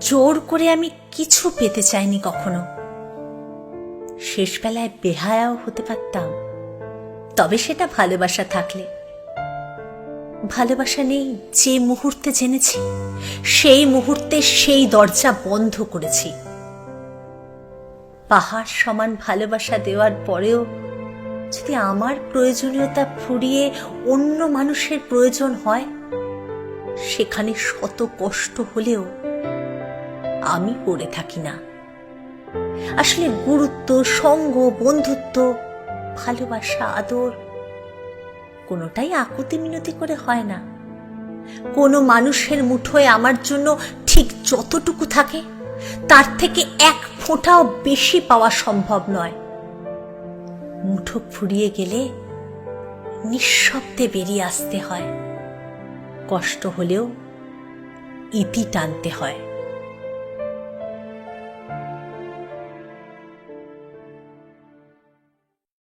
জোর করে আমি কিছু পেতে চাইনি কখনো। শেষবেলায় বেহায়াও হতে পারতাম, তবে সেটা ভালোবাসা থাকলে। ভালোবাসা নেই যে মুহূর্তে জেনেছি, সেই মুহূর্তে সেই দরজা বন্ধ করেছি। পাহাড় সমান ভালোবাসা দেওয়ার পরেও যদি আমার প্রয়োজনীয়তা ফুরিয়ে অন্য মানুষের প্রয়োজন হয়, সেখানে শত কষ্ট হলেও আমি পড়ে থাকি না। আসলে গুরুত্ব, সঙ্গ, বন্ধুত্ব, ভালোবাসা, আদর কোনোটাই আকুতি মিনতি করে হয় না। কোনো মানুষের মুঠোয় আমার জন্য ঠিক যতটুকু থাকে, তার থেকে এক ফোঁটাও বেশি পাওয়া সম্ভব নয়। মুঠো ফুরিয়ে গেলে নিঃশব্দে বেরিয়ে আসতে হয়। কষ্ট হলেও ইতি টানতে হয়।